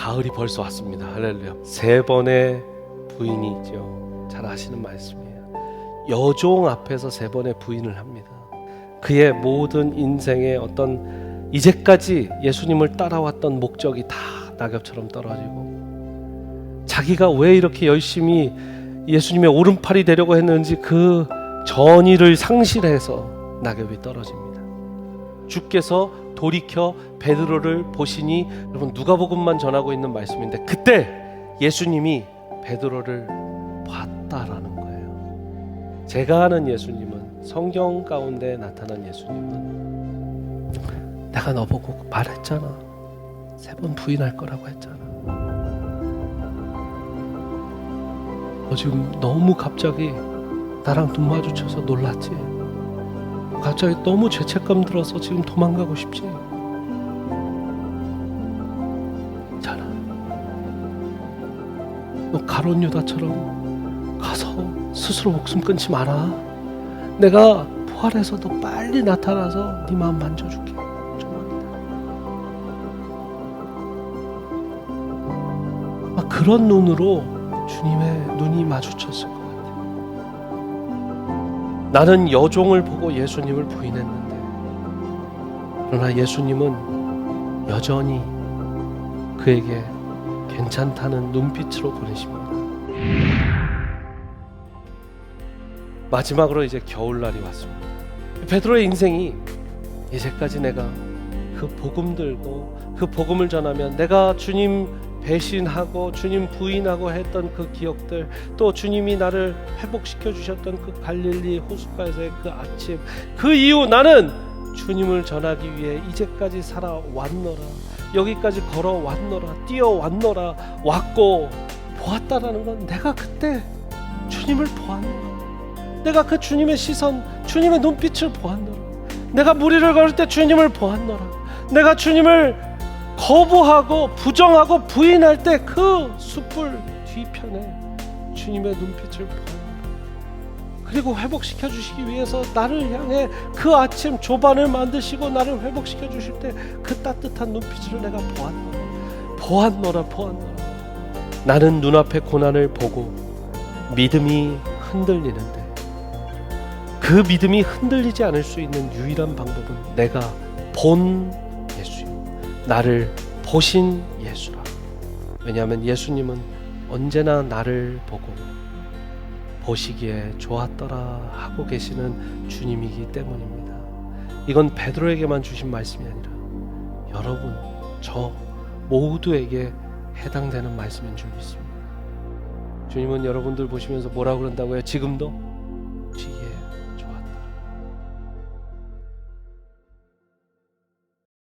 가을이 벌써 왔습니다. 할렐루야. 세 번의 부인이 있죠. 잘 아시는 말씀이에요. 여종 앞에서 세 번의 부인을 합니다. 그의 모든 인생의 어떤 이제까지 예수님을 따라왔던 목적이 다 낙엽처럼 떨어지고 자기가 왜 이렇게 열심히 예수님의 오른팔이 되려고 했는지 그 전의를 상실해서 낙엽이 떨어집니다. 주께서 돌이켜 베드로를 보시니 여러분 누가복음만 전하고 있는 말씀인데 그때 예수님이 베드로를 봤다라는 거예요. 제가 아는 예수님은 성경 가운데 나타난 예수님은 내가 너 보고 말했잖아. 세 번 부인할 거라고 했잖아. 너 지금 너무 갑자기 나랑 눈 마주쳐서 놀랐지? 갑자기 너무 죄책감 들어서 지금 도망가고 싶지? 있잖아. 너 가론 유다처럼 가서 스스로 목숨 끊지 마라. 내가 부활해서 더 빨리 나타나서 네 마음 만져줄게. 막 그런 눈으로 주님의 눈이 마주쳤을 것 같아요. 나는 여종을 보고 예수님을 부인했는데, 그러나 예수님은 여전히 그에게 괜찮다는 눈빛으로 보내십니다. 마지막으로 이제 겨울날이 왔습니다. 베드로의 인생이 이제까지 내가 그 복음 들고 그 복음을 전하면 내가 주님 배신하고 주님 부인하고 했던 그 기억들 또 주님이 나를 회복시켜 주셨던 그 갈릴리 호숫가에서의 그 아침 그 이후 나는 주님을 전하기 위해 이제까지 살아왔노라. 여기까지 걸어왔노라. 뛰어왔노라. 왔고 보았다라는 건 내가 그때 주님을 보았노라. 내가 그 주님의 시선 주님의 눈빛을 보았노라. 내가 무리를 걸을 때 주님을 보았노라. 내가 주님을 거부하고 부정하고 부인할 때그 숯불 뒤편에 주님의 눈빛을 보았노라 그리고 회복시켜 주시기 위해서 나를 향해 그 아침 조반을 만드시고 나를 회복시켜 주실 때 그 따뜻한 눈빛을 내가 보았노라. 보았노라 보았노라. 나는 눈앞의 고난을 보고 믿음이 흔들리는데 그 믿음이 흔들리지 않을 수 있는 유일한 방법은 내가 본 나를 보신 예수라 왜냐하면 예수님은 언제나 나를 보고 보시기에 좋았더라 하고 계시는 주님이기 때문입니다. 이건 베드로에게만 주신 말씀이 아니라 여러분 저 모두에게 해당되는 말씀인 줄 믿습니다. 주님은 여러분들 보시면서 뭐라고 그런다고요? 지금도